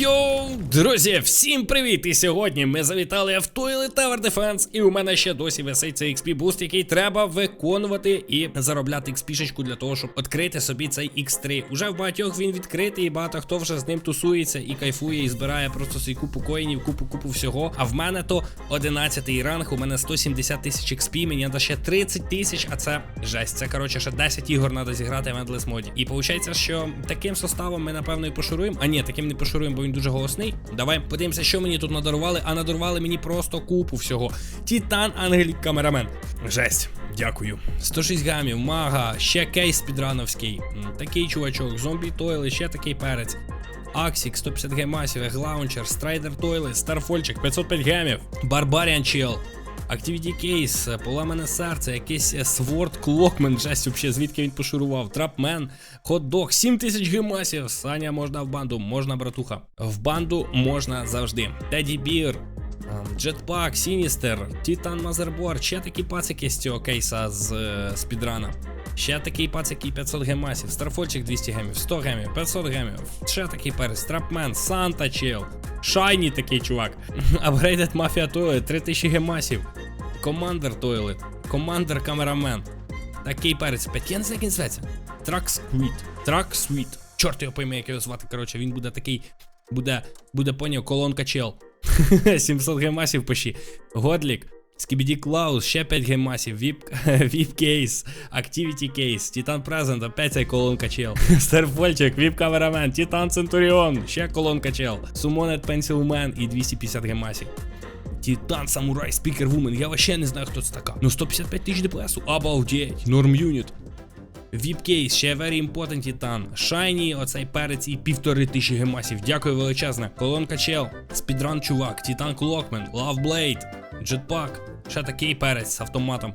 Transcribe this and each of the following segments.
Йоу, друзі, всім привіт! І сьогодні ми завітали в Toilet Tower Defense, і у мене ще досі висить цей XP буст, який треба виконувати і заробляти XP-шечку для того, щоб відкрити собі цей X3. Уже в багатьох він відкритий, і багато хто вже з ним тусується і кайфує, і збирає просто свій купу коїнів, купу купу всього. А в мене то 11-й ранг, у мене 170 тисяч XP, мені треба ще 30 тисяч, а це жесть. Це коротше ще 10 ігор треба зіграти в Endless моді. І виходить, що таким составом ми напевно і пошуруємо. А ні, таким не пошуруємо, бо він дуже голосний. Давай подивимося, що мені тут надарували, а надарували мені просто купу всього. Тітан Ангелік Камерамен. Жесть. Дякую. 106 грамів, мага, ще кейс підрановський. Такий чувачок, зомбі тойли, ще такий перець. Аксік, 150 гемасів, Глаунчер, Страйдер Тойли, Старфольчик, 505 гемів, Барбаріан Чел. Activity Case, поламане серце, якийсь е, Сворд Клокмен, жесть вообще, звідки він пошурував, Трапмен, Хот-дог, 7000 гемасів, Саня можна в банду, можна братуха. В банду можна завжди. Теді Бір, Джетпак, Сіністер, Титан Мазербор, ще такі пацики з цього кейса з е, спідрана. Ще такий пацик і 500 гемасів, Старфольчик 200 гемів, 100 гемів, 500 гемів, ще такий перець, Трапмен, Санта Чел, Шайні такий чувак, Upgraded Mafia Toilet, 3000 гемасів, Командер Toilet, Командер Камерамен, такий перець, 5 я не як він зветься. Трак Сквіт, Трак Світ, чорт його пойме, як його звати, коротше, він буде такий, буде, буде поняв, колонка чел. 700 гемасів пиші, Годлік, Скібіді Клаус, ще 5 гемасів, Віп, Кейс, Activity Кейс, Титан Презент, опять цей колонка чел. Стерфольчик, Віп Камерамен, Титан Центуріон, ще колонка чел. Сумонет Пенсілмен і 250 гемасів. Титан Самурай Спікер Вумен, я вообще не знаю, хто це така. Ну 155 тисяч ДПСу, обалдеть, норм юніт. Віпкейс, ще very important Титан. Шайні, оцей перець і півтори тисячі гемасів. Дякую величезне. Колонка чел, спідран чувак, Титан Клокмен, Лавблейд, Джетпак, ще такий перець з автоматом.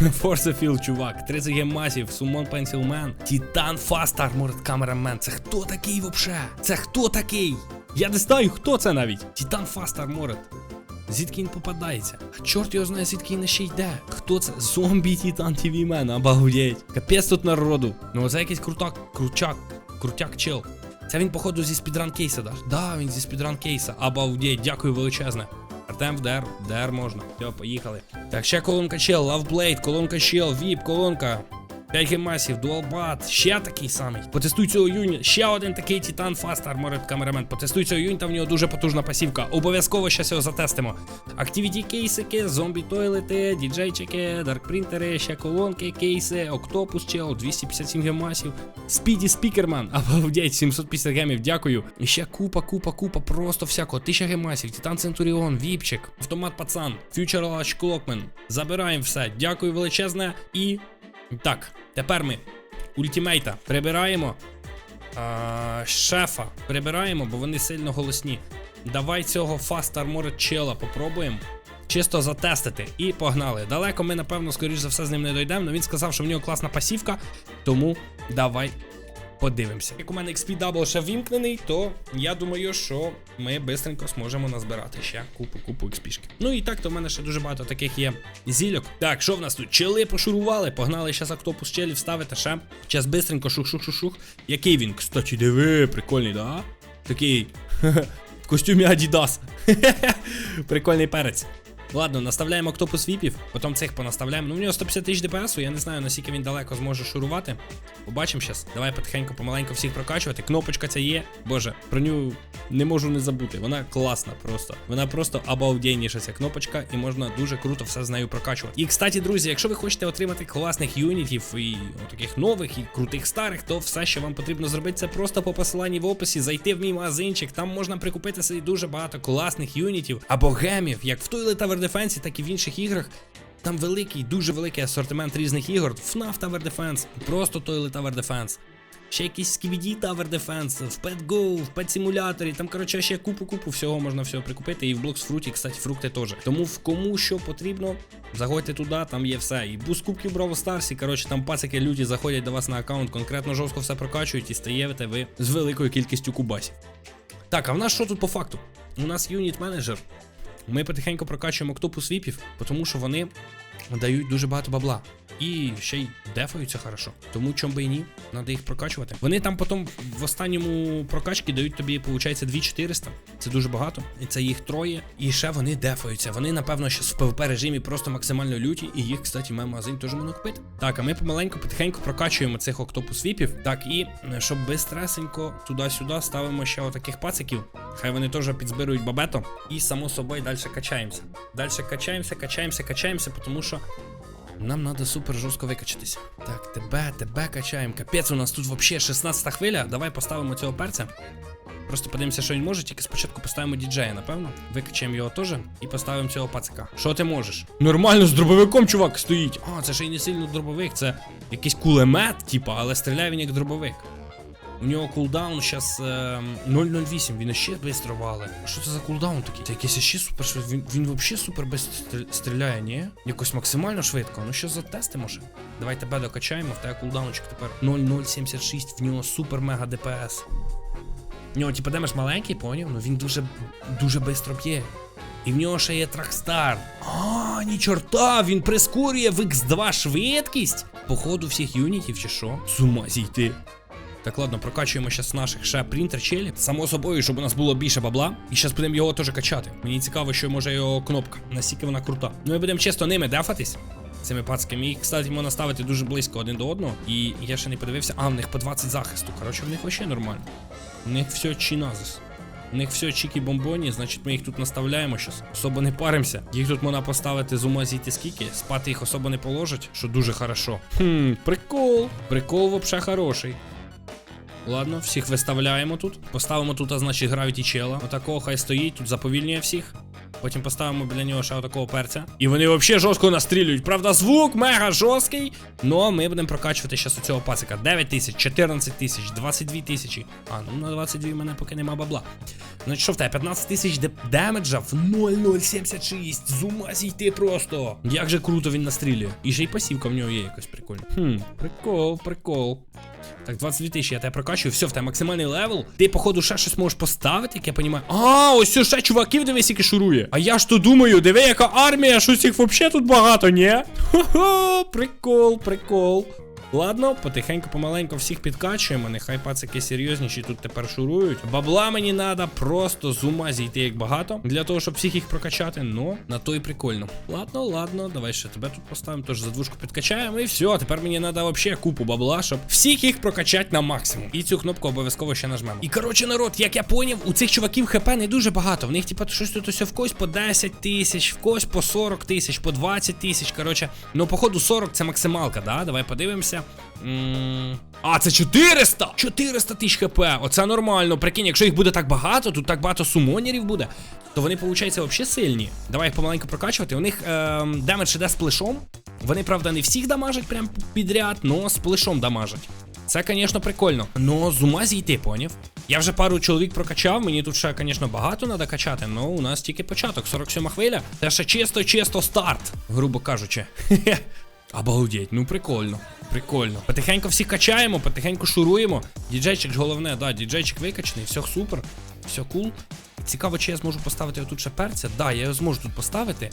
Форсефіл, чувак, 30 гемасів, Сумон Пенсілмен, Титан Фаст Арморед Камерамен. Це хто такий вообще? Це хто такий? Я не знаю, хто це навіть. Титан Фаст Арморед. Звідки він попадається? А чорт його знає, звідки він ще йде. Хто це? Зомбі Титан ТВ Мен, обалдеть. Капець тут народу. Ну це якийсь крутак, крутяк, крутяк чел. Це він, походу, зі спідран кейса, да? Да, він зі спідран кейса. Обалдеть, дякую величезне. Артем в ДР, ДР можна. Все, поїхали. Так, ще колонка чел, лавблейд, колонка чел, віп, колонка. 5 гемасів, дуалбат, ще такий самий. Потестуй цього юніта. Ще один такий Титан Фаст Armored Cameraman. Потестуй цього юніта, в нього дуже потужна пасівка. Обов'язково щас його затестимо. Activity кейсики, зомбі тойлети, діджейчики, даркпринтери, ще колонки, кейси, Октопус чел, 257 гемасів, Спіді Спікерман, обалдеть, 750 гемів, дякую. І ще купа, купа, купа, просто всякого. 1000 гемасів, Титан Центуріон, Віпчик, Автомат Пацан, Фьючер Лач Клокмен. Забираємо все. Дякую величезне і. Так, тепер ми ультімейта прибираємо. А, шефа прибираємо, бо вони сильно голосні. Давай цього Fast Armored чела попробуємо. Чисто затестити. І погнали. Далеко ми, напевно, скоріш за все, з ним не дійдемо. але він сказав, що в нього класна пасівка. Тому давай подивимося. Як у мене XP ще вімкнений, то я думаю, що ми бистренько зможемо назбирати ще купу-купу XP-шки. Ну і так, то в мене ще дуже багато таких є зільок. Так, що в нас тут? Чели пошурували, погнали зараз октопус челів ставити ще. Зараз бистренько шух-шух-шух-шух. Який він? Кстати, диви, прикольний, да? Такий. В костюмі Adidas. Прикольний перець. Ладно, наставляємо октопус віпів, потім цих понаставляємо. Ну, у нього 150 тисяч ДПСу, я не знаю, наскільки він далеко зможе шурувати. Побачимо зараз. Давай потихеньку, помаленьку всіх прокачувати. Кнопочка ця є. Боже, про нього не можу не забути. Вона класна просто. Вона просто обалденніша ця кнопочка, і можна дуже круто все з нею прокачувати. І кстати, друзі, якщо ви хочете отримати класних юнітів і о, таких нових і крутих старих, то все, що вам потрібно зробити, це просто по посиланні в описі зайти в мій магазинчик. Там можна прикупити собі дуже багато класних юнітів або гемів, як в Toilet Tower Defense, так і в інших іграх. Там великий, дуже великий асортимент різних ігор. FNAF Tower Defense, просто Toilet Tower Defense. Ще якийсь Skibidi Tower Defense, в PetGo, в Pet Simulator, там, коротше, ще купу-купу всього можна всього прикупити. І в Blocks Fruity, кстати, фрукти теж. Тому в кому що потрібно, заходьте туди, там є все. І буст кубків Браво Старс, і коротше, там пацики люті заходять до вас на аккаунт, конкретно жорстко все прокачують і стаєте ви з великою кількістю кубасів. Так, а в нас що тут по факту? У нас юніт менеджер. Ми потихеньку прокачуємо октопус віпів, тому що вони дають дуже багато бабла. і ще й дефаються хорошо. Тому чом би і ні, треба їх прокачувати. Вони там потім в останньому прокачці дають тобі, виходить, 2400. Це дуже багато. І це їх троє. І ще вони дефаються. Вони, напевно, ще в PvP режимі просто максимально люті. І їх, кстати, має магазин теж можна купити. Так, а ми помаленьку, потихеньку прокачуємо цих октопус віпів. Так, і е, щоб безстресенько туди-сюди ставимо ще отаких пациків. Хай вони теж підзбирують бабето. І само собою далі качаємося. Далі качаємося, качаємося, качаємося, тому що. Нам треба супер жорстко викачатися. Так, тебе, тебе качаємо. Капець, у нас тут взагалі 16 хвиля. Давай поставимо цього перця. Просто подивимося, що він може, тільки спочатку поставимо діджея, напевно. Викачаємо його теж і поставимо цього пацика. Що ти можеш? Нормально з дробовиком чувак стоїть. А, це ще й не сильно дробовик, це якийсь кулемет, типа, але стріляє він як дробовик. У нього кулдаун зараз е, 008, він ще швидко вали. Що це за кулдаун такий? Це якийсь ще супер швидко. Він, він взагалі супер стріляє, ні? Якось максимально швидко. Ну що затестимо ще? Давай тебе докачаємо, в тебе кулдаунчик тепер 0076, в нього супер мега ДПС. В нього, типу, демедж маленький, поняв? Ну він дуже дуже швидко б'є. І в нього ще є тракстар. А, ні чорта, він прискорює в X2 швидкість. Походу всіх юнітів чи що? З ума зійти. Так, ладно, прокачуємо зараз наших ще принтер челі. Само собою, щоб у нас було більше бабла. І зараз будемо його теж качати. Мені цікаво, що може його кнопка. Наскільки вона крута. Ну і будемо чисто ними дефатись. Цими пацками. Їх, кстати, можна ставити дуже близько один до одного. І я ще не подивився. А, в них по 20 захисту. Коротше, в них вообще нормально. У них все чиназис. У них все чікі бомбоні, значить ми їх тут наставляємо щас. Особо не паримося. Їх тут можна поставити з ума зійти скільки. Спати їх особо не положать, що дуже хорошо. Хм, прикол. Прикол вообще хороший. Ладно, всіх виставляємо тут. Поставимо тут, а значить, гравіті чела. Отакого хай стоїть, тут заповільнює всіх. Потім поставимо біля нього ще отакого перця. І вони взагалі жорстко настрілюють. Правда, звук мега жорсткий. Ну, ми будемо прокачувати зараз у цього пацика. 9 тисяч, 14 тисяч, 22 тисячі. А, ну на 22 в мене поки нема бабла. Значить, що в тебе? 15 тисяч демеджа в 0,076. З ума зійти просто. Як же круто він настрілює. І ще й пасівка в нього є якось прикольна. Хм, прикол, прикол. Так, 22 тисячі, я тебе прокачую, все, в тебе максимальний левел. Ти, походу, ще щось можеш поставити, як я понімаю. А, ось все, ще чуваків дивись, які шурує. А я ж то думаю, диви, яка армія, щось їх взагалі тут багато, ні? Хо-хо, прикол, прикол. Ладно, потихеньку, помаленьку всіх підкачуємо. Нехай пацики серйозніші тут тепер шурують. Бабла мені треба просто з ума зійти як багато. Для того, щоб всіх їх прокачати. Ну, на то і прикольно. Ладно, ладно, давай ще тебе тут поставимо. Тож за двушку підкачаємо. І все. Тепер мені треба взагалі купу бабла, щоб всіх їх прокачати на максимум. І цю кнопку обов'язково ще нажмемо. І коротше, народ, як я поняв, у цих чуваків хп не дуже багато. В них, типа, щось тут ось в когось по 10 тисяч, в когось по 40 тисяч, по 20 тисяч. Коротше, ну, походу, 40 це максималка, да? Давай подивимося. А, це 400! 400 тисяч хп. Оце нормально. Прикинь, якщо їх буде так багато, тут так багато сумонерів буде, то вони, виходить, взагалі сильні. Давай їх помаленьку прокачувати. У них ем, демедж іде з плешом. Вони, правда, не всіх дамажать прям підряд, но з дамажать. Це, звісно, прикольно. Но з ума зійти, поняв? Я вже пару чоловік прокачав, мені тут ще, звісно, багато треба качати, але у нас тільки початок, 47 хвиля. Це ще чисто-чисто старт, грубо кажучи. Обалдеть, ну прикольно. Прикольно. Потихеньку всіх качаємо, потихеньку шуруємо. Діджейчик ж головне, да, діджейчик викачаний, все супер, все кул. Цікаво, чи я зможу поставити отут ще перця. Да, я його зможу тут поставити.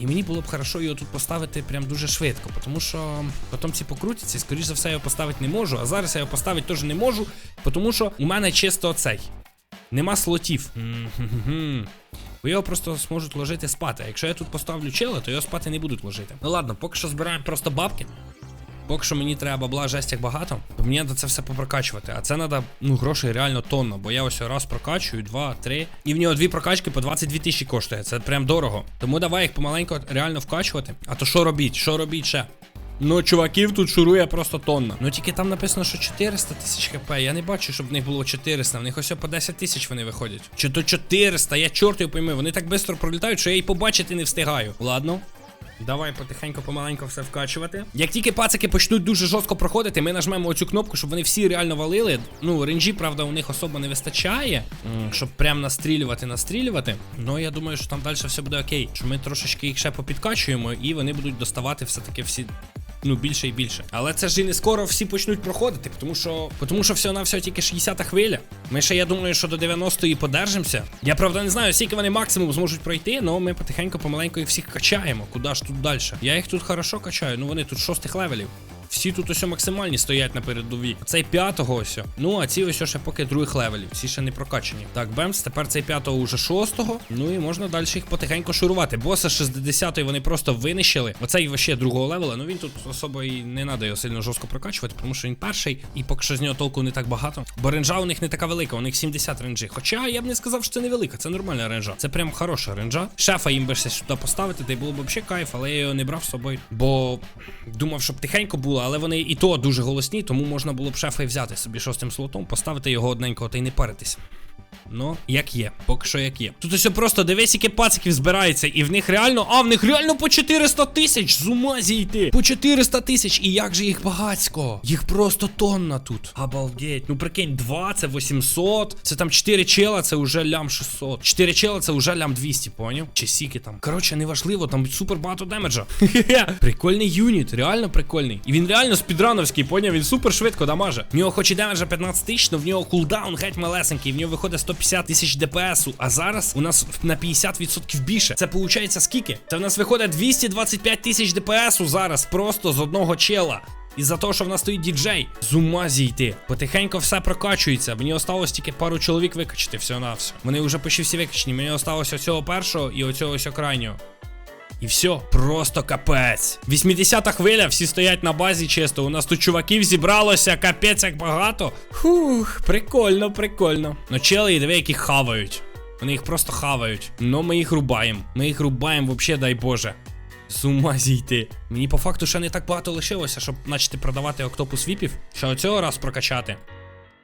І мені було б хорошо його тут поставити прям дуже швидко, тому що потім ці покрутяться, скоріш за все, я його поставити не можу. А зараз я його поставити теж не можу, тому що у мене чисто цей. Нема слотів. Бо його просто зможуть ложити спати. А якщо я тут поставлю чела, то його спати не будуть ложити. Ну ладно, поки що збираємо просто бабки. Поки що мені треба бабла жестяк багато, бо мені треба це все попрокачувати. А це треба, ну, грошей реально тонна. Бо я ось раз прокачую, два, три. І в нього дві прокачки по 22 тисячі коштує. Це прям дорого. Тому давай їх помаленьку реально вкачувати. А то що робіть? Що робіть ще? Ну, чуваків тут шурує просто тонна. Ну тільки там написано, що 400 тисяч хп. Я не бачу, щоб в них було 400. В них ось по 10 тисяч вони виходять. Чи то 400, я чорт його пойми. Вони так швидко пролітають, що я і побачити не встигаю. Ладно. Давай потихеньку, помаленьку все вкачувати. Як тільки пацики почнуть дуже жорстко проходити, ми нажмемо оцю кнопку, щоб вони всі реально валили. Ну, ренджі, правда, у них особо не вистачає, щоб прям настрілювати, настрілювати. Ну я думаю, що там далі все буде окей. Що ми трошечки їх ще попідкачуємо, і вони будуть доставати все-таки всі ну більше і більше. Але це ж і не скоро всі почнуть проходити, тому що тому що все на все тільки 60 хвиля. Ми ще я думаю, що до 90-ї подержимося. Я правда не знаю, скільки вони максимум зможуть пройти, але ми потихеньку помаленьку їх всіх качаємо. Куди ж тут далі? Я їх тут хорошо качаю, ну вони тут шостих левелів. Всі тут ось максимальні стоять на передовій. Цей п'ятого ось. Ну, а ці ось ще поки других левелів. Ці ще не прокачані. Так, Бемс, тепер цей п'ятого уже шостого. Ну і можна далі їх потихеньку шурувати. Боса 60-ї вони просто винищили. Оцей вообще другого левела. Ну він тут особо і не треба його сильно жорстко прокачувати, тому що він перший, і поки що з нього толку не так багато. Бо ренжа у них не така велика, у них 70 ренджі. Хоча я б не сказав, що це невелика, це нормальна ренжа. Це прям хороша ренжа. Шефа їм би ще сюди поставити, та й було б взагалі кайф, але я його не брав з собою. Бо думав, щоб тихенько було, але вони і то дуже голосні, тому можна було б шефа і взяти собі шостим слотом, поставити його одненького та й не паритись. Ну, як є, поки що як є. Тут ось просто дивись, які пациків збирається, і в них реально, а в них реально по 400 тисяч з ума зійти. По 400 тисяч, і як же їх багацько? Їх просто тонна тут. Обалдеть. Ну прикинь, 2 це 800, це там 4 чела, це вже лям 600. 4 чела це вже лям 200, поняв? Чи сіки там. Коротше, неважливо, там супер багато демеджа. Прикольний юніт, реально прикольний. І він реально спідрановський, поняв? Він супер швидко дамаже. В нього хоч і демеджа 15 тисяч, але в нього кулдаун геть малесенький, в нього виходить 150 тисяч ДПСу, а зараз у нас на 50% більше. Це виходить скільки? Це в нас виходить 225 тисяч ДПСу зараз, просто з одного чела. І за того, що в нас стоїть діджей, з ума зійти. Потихенько все прокачується. Мені осталось тільки пару чоловік викачати всього на все. Вони вже почти всі викачені. Мені осталось оцього першого і оцього ось крайнього. І все, просто капець. 80-та хвиля, всі стоять на базі чисто. У нас тут чуваків зібралося, капець як багато. Фух, прикольно, прикольно. Ну чели, диви, які хавають. Вони їх просто хавають. Ну ми їх рубаємо. Ми їх рубаємо, вообще, дай Боже. З ума зійти. Мені по факту ще не так багато лишилося, щоб почати продавати октопус віпів. Ще оцього раз прокачати.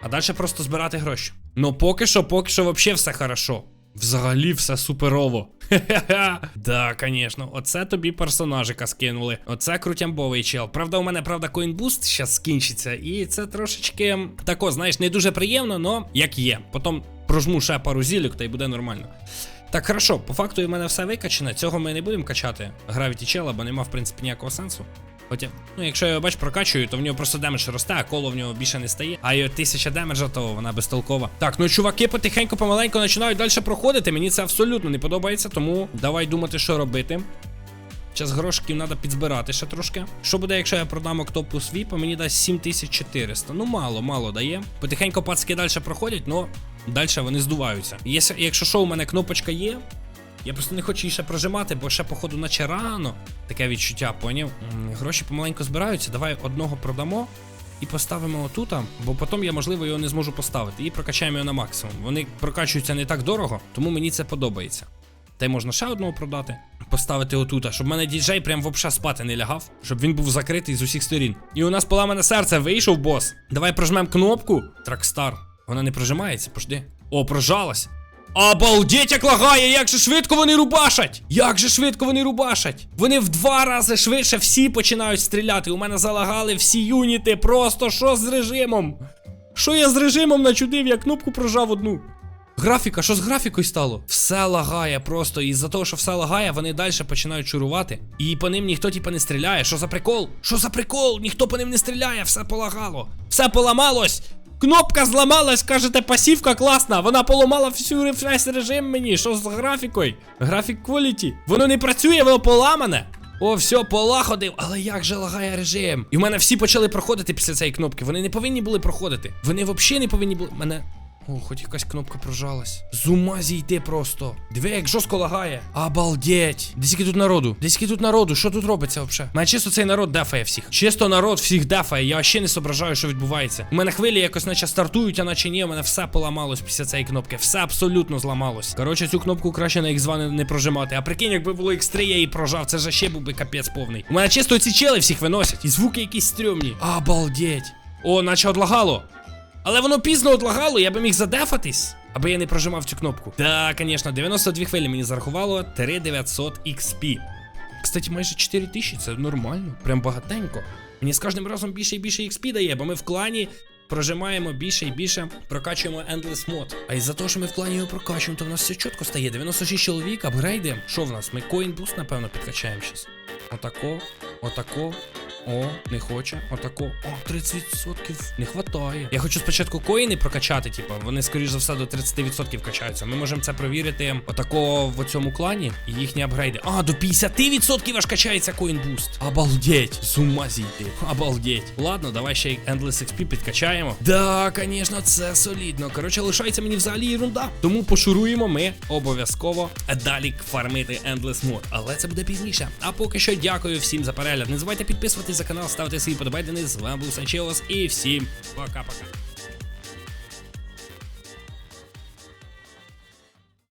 А далі просто збирати гроші. Ну поки що, поки що, вообще все хорошо. Взагалі все суперово. Хе-хе-хе. Да, звісно, оце тобі персонажика скинули. Оце крутямбовий чел. Правда, у мене, правда, коінбуст зараз скінчиться. І це трошечки тако, знаєш, не дуже приємно, но як є. Потім прожму ще пару зілік, та й буде нормально. Так, хорошо, по факту у мене все викачане. Цього ми не будемо качати. Гравіті чела, бо нема, в принципі, ніякого сенсу. Хоча, ну, якщо я його бач, прокачую, то в нього просто демедж росте, а коло в нього більше не стає. А його тисяча демеджа, то вона безтолкова. Так, ну чуваки потихеньку помаленьку починають далі проходити. Мені це абсолютно не подобається, тому давай думати, що робити. Зараз грошиків треба підзбирати ще трошки. Що буде, якщо я продам Octopus VIP, а мені дасть 7400. Ну, мало, мало дає. Потихеньку пацки далі проходять, але далі вони здуваються. Якщо що, у мене кнопочка є. Я просто не хочу її ще прожимати, бо ще, походу, наче рано. Таке відчуття, поняв? Гроші помаленьку збираються. Давай одного продамо і поставимо отута, бо потім я, можливо, його не зможу поставити. І прокачаємо його на максимум. Вони прокачуються не так дорого, тому мені це подобається. Та й можна ще одного продати, поставити отута, щоб в мене діджей прям взагалі спати не лягав, щоб він був закритий з усіх сторін. І у нас поламане серце, вийшов бос. Давай прожмемо кнопку. Тракстар. Вона не прожимається, пожди. О, прожалась. Обалдеть, як лагає, як же швидко вони рубашать! Як же швидко вони рубашать! Вони в два рази швидше всі починають стріляти. У мене залагали всі юніти. Просто що з режимом? Що я з режимом начудив, я кнопку прожав одну. Графіка, що з графікою стало? Все лагає просто. І з-за того, що все лагає, вони далі починають чурувати. І по ним ніхто типа не стріляє. Що за прикол? Що за прикол? Ніхто по ним не стріляє, все полагало. Все поламалось. Кнопка зламалась, кажете, пасівка класна. Вона поламала всю весь режим мені. Що з графікою? Графік кваліті. Воно не працює, воно поламане. О, все, полагодив, але як же лагає режим? І в мене всі почали проходити після цієї кнопки. Вони не повинні були проходити. Вони взагалі не повинні були. Мене. О, хоч якась кнопка прожалась. З ума зійти просто. Диви, як жорстко лагає. Обалдеть. Де скільки тут народу? Де скільки тут народу? Що тут робиться взагалі? Мене чисто цей народ дефає всіх. Чисто народ всіх дефає. Я ще не зображаю, що відбувається. У мене хвилі якось наче стартують, а наче ні. У мене все поламалось після цієї кнопки. Все абсолютно зламалось. Коротше, цю кнопку краще на X2 не, прожимати. А прикинь, якби було X3, я її прожав. Це же ще був би капець повний. У мене чисто ці чели всіх виносять. І звуки якісь стрьомні. Обалдеть. О, наче одлагало. Але воно пізно отлагало, я би міг задефатись, аби я не прожимав цю кнопку. Так, звісно, 92 хвилі мені зарахувало 3900 XP. Кстати, майже 4000, це нормально, прям багатенько. Мені з кожним разом більше і більше XP дає, бо ми в клані прожимаємо більше і більше, прокачуємо Endless Mod. А із-за того, що ми в клані його прокачуємо, то в нас все чітко стає. 96 чоловік, апгрейди. Що в нас? Ми Coin Boost, напевно, підкачаємо зараз. Отако, отако, О, не хоче. Отако. О, 30% не хватає. Я хочу спочатку коїни прокачати, типу, вони, скоріш за все, до 30% качаються. Ми можемо це провірити отако в цьому клані і їхні апгрейди. А, до 50% аж качається коін буст. Обалдеть. З ума зійти. Обалдеть. Ладно, давай ще й Endless XP підкачаємо. Да, звісно, це солідно. Коротше, лишається мені взагалі ерунда. Тому пошуруємо ми обов'язково далі фармити Endless Mod. Але це буде пізніше. А поки що дякую всім за перегляд. Не забувайте підписуватись за канал, ставте свої подобайдени. З вами був Санчелос і всім пока-пока.